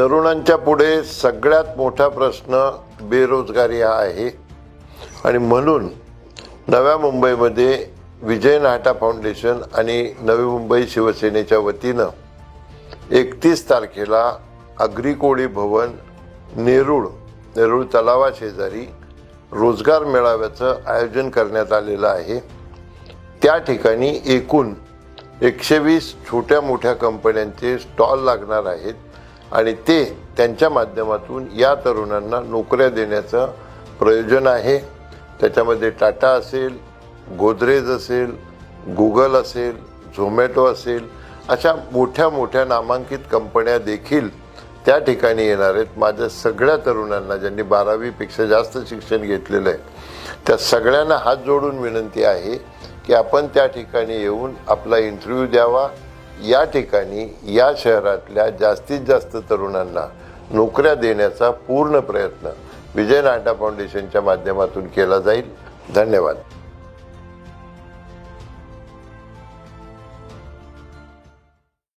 तरुणांच्या पुढे सगळ्यात मोठा प्रश्न बेरोजगारी हा आहे. आणि म्हणून नव्या मुंबईमध्ये विजय नाहटा फाउंडेशन आणि नवी मुंबई शिवसेनेच्या वतीनं एकतीस तारखेला अग्रिकोळी भवन नेरूळ नेरूळ तलावाशेजारी रोजगार मेळाव्याचं आयोजन करण्यात आलेलं आहे. त्या ठिकाणी एकूण एकशे वीस छोट्या मोठ्या कंपन्यांचे स्टॉल लागणार आहेत. आणि ते त्यांच्या माध्यमातून या तरुणांना नोकऱ्या देण्याचं प्रयोजन आहे. त्याच्यामध्ये टाटा असेल गोदरेज असेल गुगल असेल झोमॅटो असेल अशा मोठ्या मोठ्या नामांकित कंपन्या देखील त्या ठिकाणी येणार आहेत. माझ्या सगळ्या तरुणांना ज्यांनी बारावीपेक्षा जास्त शिक्षण घेतलेलं आहे त्या सगळ्यांना हात जोडून विनंती आहे की आपण त्या ठिकाणी येऊन आपला इंटरव्ह्यू द्यावा. या ठिकाणी या शहरातल्या जास्तीत जास्त तरुणांना नोकऱ्या देण्याचा पूर्ण प्रयत्न विजय नाटा फाउंडेशनच्या माध्यमातून केला जाईल. धन्यवाद.